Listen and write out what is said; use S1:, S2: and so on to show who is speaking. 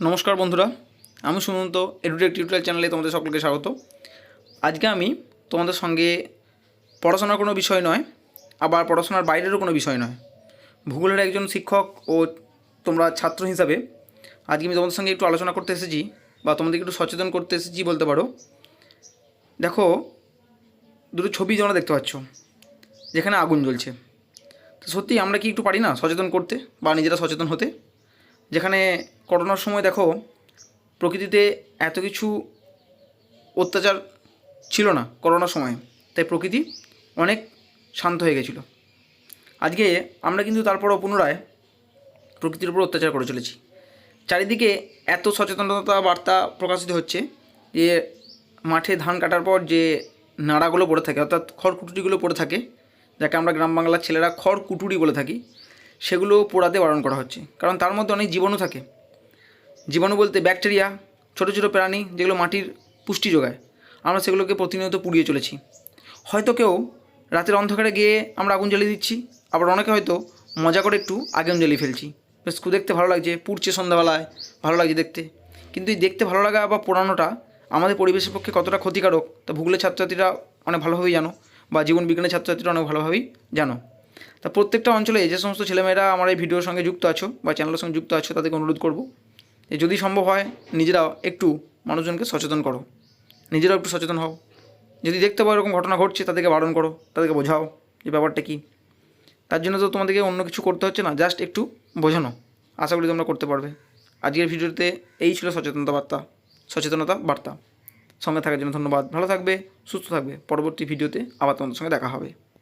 S1: নমস্কার বন্ধুরা, আমি সুমন্ত এডুটেক টিউটোরিয়াল চ্যানেলে তোমাদের সকলকে স্বাগত। আজকে আমি তোমাদের সঙ্গে পড়াশোনার কোনো বিষয় নয়, আবার পড়াশোনার বাইরেরও কোনো বিষয় নয়। ভূগোলের একজন শিক্ষক ও তোমরা ছাত্র হিসাবে আজকে আমি তোমাদের সঙ্গে একটু আলোচনা করতে এসেছি বা তোমাদেরকে একটু সচেতন করতে এসেছি বলতে পারো। দেখো, দুটো ছবি তোমরা দেখতে পাচ্ছ, যেখানে আগুন জ্বলছে। তো সত্যি আমরা কি একটু পারি না সচেতন করতে বা নিজেরা সচেতন হতে? যেখানে করোনার সময় দেখো, প্রকৃতিতে এত কিছু অত্যাচার ছিল না করোনার সময়। তাই প্রকৃতি অনেক শান্ত হয়ে গেছিল। আজকে আমরা কিন্তু তারপরও পুনরায় প্রকৃতির উপর অত্যাচার করে চলেছি। চারিদিকে এত সচেতনতা বার্তা প্রকাশিত হচ্ছে যে, মাঠে ধান কাটার পর যে নাড়াগুলো পড়ে থাকে, অর্থাৎ খড়কুটুরিগুলো পড়ে থাকে, যাকে আমরা গ্রাম বাংলার ছেলেরা খড় কুটুরি বলে থাকি সেগুলো পোড়াতে বারণ করা হচ্ছে। কারণ তার মধ্যে অনেক জীবাণু থাকে। জীবাণু বলতে ব্যাকটেরিয়া, ছোটো ছোটো প্রাণী যেগুলো মাটির পুষ্টি যোগায়। আমরা সেগুলোকে প্রতিনিয়ত পুড়িয়ে চলেছি। হয়তো কেউ রাতের অন্ধকারে গিয়ে আমরা আগুন জ্বালিয়ে দিচ্ছি, আবার অনেকে হয়তো মজা করে একটু আগুন জ্বালিয়ে ফেলছি। বেশ দেখতে ভালো লাগছে, পুড়ছে সন্ধ্যাবেলায়, ভালো লাগছে দেখতে। কিন্তু এই দেখতে ভালো লাগা বা পোড়ানোটা আমাদের পরিবেশের পক্ষে কতটা ক্ষতিকারক, তা ভূগোলের ছাত্রছাত্রীরা অনেক ভালোভাবেই জানো, বা জীবন বিজ্ঞানের ছাত্রছাত্রীরা অনেক ভালোভাবেই জানো। তা প্রত্যেকটা অঞ্চলে যে সমস্ত ছেলেমেয়েরা আমার এই ভিডিওর সঙ্গে যুক্ত আছো বা চ্যানেলের সঙ্গে যুক্ত আছো, তাদেরকে অনুরোধ করব যে যদি সম্ভব হয়, নিজেরা একটু মানুষজনকে সচেতন করো। নিজেরাও একটু সচেতন হও। যদি দেখতে পাও এরকম ঘটনা ঘটছে, তাদেরকে বারণ করো, তাদেরকে বোঝাও যে ব্যাপারটা কী। তার জন্য তো তোমাদেরকে অন্য কিছু করতে হচ্ছে না জাস্ট একটু বোঝানো। আশা করি তোমরা করতে পারবে। আজকের ভিডিওতে এই ছিল সচেতনতা বার্তা সচেতনতা বার্তা। সঙ্গে থাকার জন্য ধন্যবাদ। ভালো থাকবে, সুস্থ থাকবে। পরবর্তী ভিডিওতে আবার তোমাদের সঙ্গে দেখা হবে।